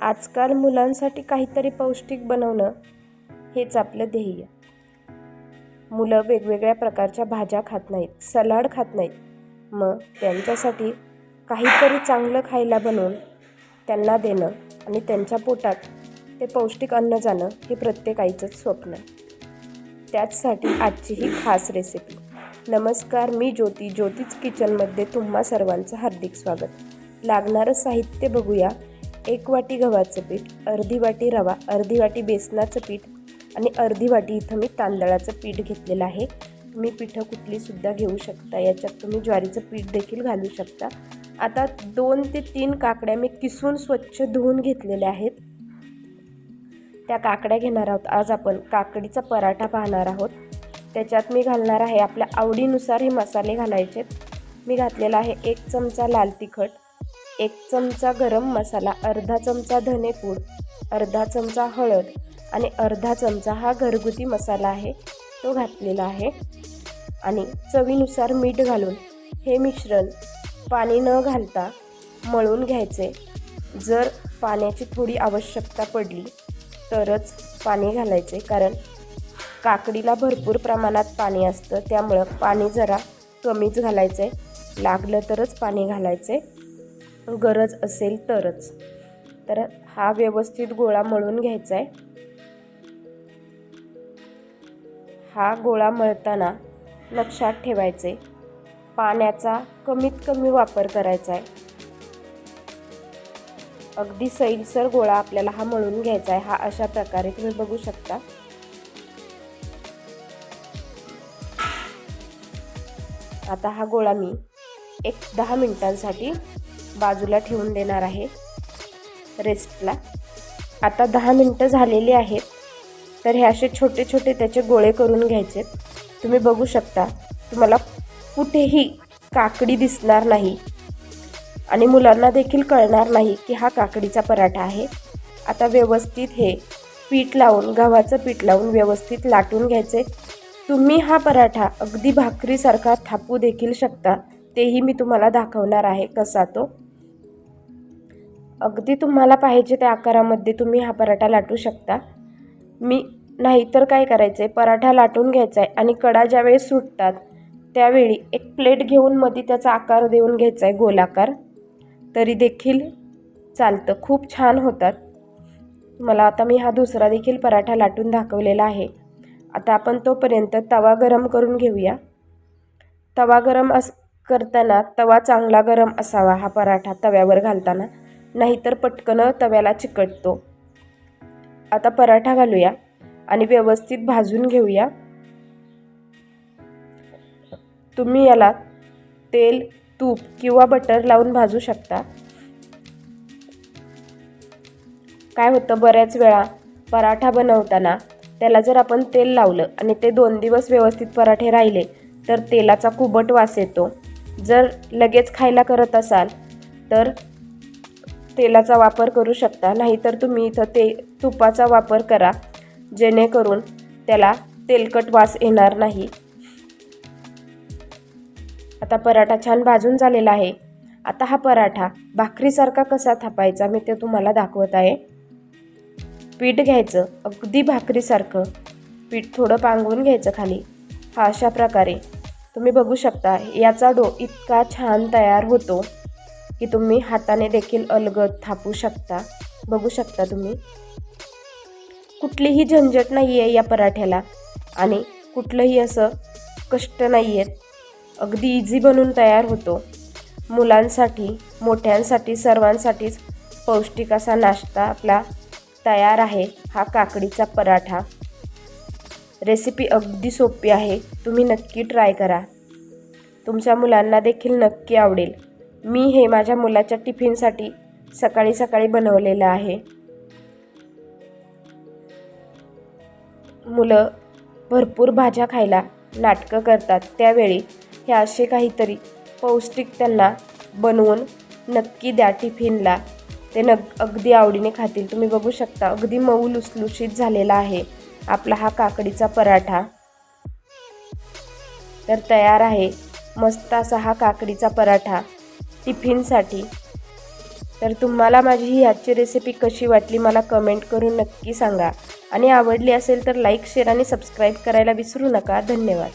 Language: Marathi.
आजकाल मुलांसाठी काहीतरी पौष्टिक बनवणं हेच आपलं ध्येय. मुलं वेगवेगळ्या प्रकारच्या भाज्या खात नाहीत सलाड खात नाहीत. मग त्यांच्यासाठी काहीतरी चांगलं खायला बनवून त्यांना देणं आणि त्यांच्या पोटात ते पौष्टिक अन्न जाणं हे प्रत्येक आईचंच स्वप्न. त्याचसाठी आजची ही खास रेसिपी नमस्कार मी ज्योती. ज्योतीच किचनमध्ये तुम्हा सर्वांचं हार्दिक स्वागत. लागणारं साहित्य बघूया. एक वाटी गव्हाचं पीठ अर्धी वाटी रवा अर्धी वाटी बेसनाचं पीठ आणि अर्धी वाटी इथं मी तांदळाचं पीठ घेतलेलं आहे. तुम्ही पिठं कुठलीसुद्धा घेऊ शकता. याच्यात तुम्ही ज्वारीचं पीठ देखील घालू शकता. आता दोन ते तीन काकड्या मी किसून स्वच्छ धुवून घेतलेल्या आहेत. त्या काकड्या घेणार आहोत. आज आपण काकडीचा पराठा पाहणार आहोत. त्याच्यात मी घालणार आहे आपल्या आवडीनुसार हे मसाले घालायचे. मी घातलेला आहे एक चमचा लाल तिखट. एक चमचा गरम मसाला अर्धा चमचा धनेपूड अर्धा चमचा हळद आणि अर्धा चमचा हा घरगुती मसाला आहे तो घातलेला आहे. आणि चवीनुसार मीठ घालून हे मिश्रण पाणी न घालता मळून घ्यायचे. जर पाण्याची थोडी आवश्यकता पडली तरच पाणी घालायचे कारण काकडीला भरपूर प्रमाणात पाणी असतं त्यामुळं पाणी जरा कमीच घालायचं आहे लागलं तरच पाणी घालायचे गरज असेल तरच. तर हा व्यवस्थित गोळा मळून घ्यायचा आहे हा गोळा मळताना लक्षात ठेवायचे पाण्याचा कमीत कमी वापर करायचा आहे अगदी सैलसर गोळा आपल्याला हा मळून घ्यायचा आहे हा अशा प्रकारे तुम्ही बघू शकता. आता हा गोळा मी एक दहा मिनटांसाठी बाजूला ठेवून देणार आहे. रेस्टला आता दहा मिनटं झालेली आहेत. तर हे असे छोटे छोटे त्याचे गोळे करून घ्यायचे. तुम्ही बघू शकता. तुम्हाला कुठेही काकडी दिसणार नाही. आणि मुलांना देखील कळणार नाही की हा काकडीचा पराठा आहे. आता व्यवस्थित हे पीठ लावून गव्हाचं पीठ लावून व्यवस्थित लाटून घ्यायचे. तुम्ही हा पराठा अगदी भाकरीसारखा थापू देखील शकता. तेही मी तुम्हाला दाखवणार आहे कसा तो. अगदी तुम्हाला पाहिजे त्या आकारामध्ये तुम्ही हा पराठा लाटू शकता. मी नाही तर काय करायचं आहे पराठा लाटून घ्यायचा आहे आणि कडा ज्यावेळेस सुटतात त्यावेळी एक प्लेट घेऊन मध्ये त्याचा आकार देऊन घ्यायचा आहे गोलाकार. तरी देखील चालतं. खूप छान होतात. मला आता मी हा दुसरा देखील पराठा लाटून दाखवलेला आहे. आता आपण तोपर्यंत तवा गरम करून घेऊया. तवा गरम अस करताना तवा चांगला गरम असावा हा पराठा तव्यावर घालताना. नाहीतर पटकन तव्याला चिकटतो. आता पराठा घालूया आणि व्यवस्थित भाजून घेऊया. तुम्ही याला तेल तूप किंवा बटर लावून भाजू शकता. काय होतं बऱ्याच वेळा पराठा बनवताना त्याला जर आपण तेल लावलं आणि ते दोन दिवस व्यवस्थित पराठे राहिले तर तेलाचा कुबट वास येतो. जर लगेच खायला करत असाल तर तेलाचा वापर करू शकता. नाहीतर तुम्ही इथं ते तुपाचा वापर करा जेणेकरून त्याला तेलकट वास येणार नाही. आता पराठा छान भाजून झालेला आहे. आता हा पराठा भाकरीसारखा कसा थापायचा मी ते तुम्हाला दाखवत आहे. पीठ घ्यायचं अगदी भाकरीसारखं पीठ थोडं पांगवून घ्यायचं खाली. हा अशा प्रकारे तुम्ही बघू शकता याचा डो इतका छान तयार होतो की तुम्ही हाताने देखील अलगद थापू शकता. बघू शकता तुम्ही. कुठलीही झंझट नाही आहे या पराठ्याला आणि कुठलंही असं कष्ट नाही आहेत अगदी इझी बनून तयार होतो. मुलांसाठी मोठ्यांसाठी सर्वांसाठीच पौष्टिक असा नाश्ता आपला तयार आहे हा काकडीचा पराठा. रेसिपी अगदी सोपी आहे. तुम्ही नक्की ट्राय करा. तुमच्या मुलांना देखील नक्की आवडेल. मी हे माझ्या मुलाच्या टिफिनसाठी सकाळी सकाळी बनवलेलं आहे. मुलं भरपूर भाज्या खायला नाटकं करतात. त्यावेळी हे असे काहीतरी पौष्टिक त्यांना बनवून नक्की द्या टिफिनला. ते नग अगदी आवडीने खातील. तुम्ही बघू शकता अगदी मऊ लुसलुशीत झालेला आहे आपला हा काकडीचा पराठा. तर तयार आहे मस्त असा हा काकडीचा पराठा टिफिनसाठी. तर तुम्हाला माझी ही आजची रेसिपी कशी वाटली मला कमेंट करून नक्की सांगा. आणि आवडली असेल तर लाईक शेअर आणि सबस्क्राईब करायला विसरू नका. धन्यवाद.